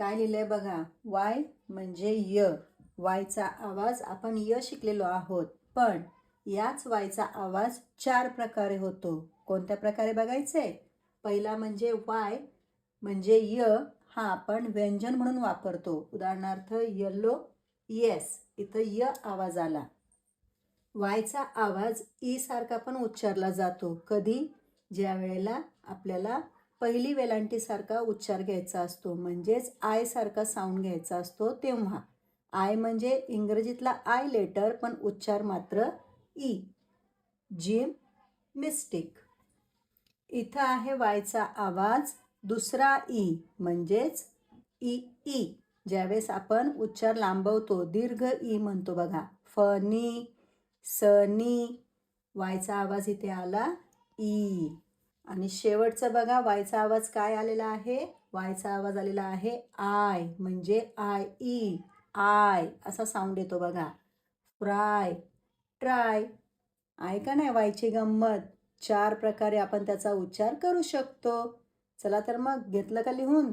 काय लिहिलंय बघा? वाय म्हणजे य. वायचा आवाज आपण य शिकलेलो आहोत. पण याच वायचा आवाज चार प्रकारे होतो. कोणत्या प्रकारे बघायचे पहिला म्हणजे वाय म्हणजे य हा आपण व्यंजन म्हणून वापरतो. उदाहरणार्थ यल्लो येस. इथं य आवाज आला. वायचा आवाज ई सारखा पण उच्चारला जातो. कधी? ज्या वेळेला आपल्याला पहिली वेलांटीसारखा उच्चार घ्यायचा असतो म्हणजेच आयसारखा साऊंड घ्यायचा असतो तेव्हा. आय म्हणजे इंग्रजीतला आय लेटर पण उच्चार मात्र ई. जिम मिस्टिक इथं आहे वायचा आवाज दुसरा ई म्हणजेच ई ई. ज्यावेळेस आपण उच्चार लांबवतो दीर्घ ई म्हणतो बघा. फनी सनी वायचा आवाज इथे आला ई. आणि शेवटचं बघा वायचा आवाज काय आलेला आहे? वायचा आवाज आलेला आहे आय म्हणजे आय ई आय असा साऊंड येतो बघा. फ्राय ट्राय आहे का नाही? वायची गंमत. चार प्रकारे आपण त्याचा उच्चार करू शकतो. चला तर मग घेतलं का लिहून?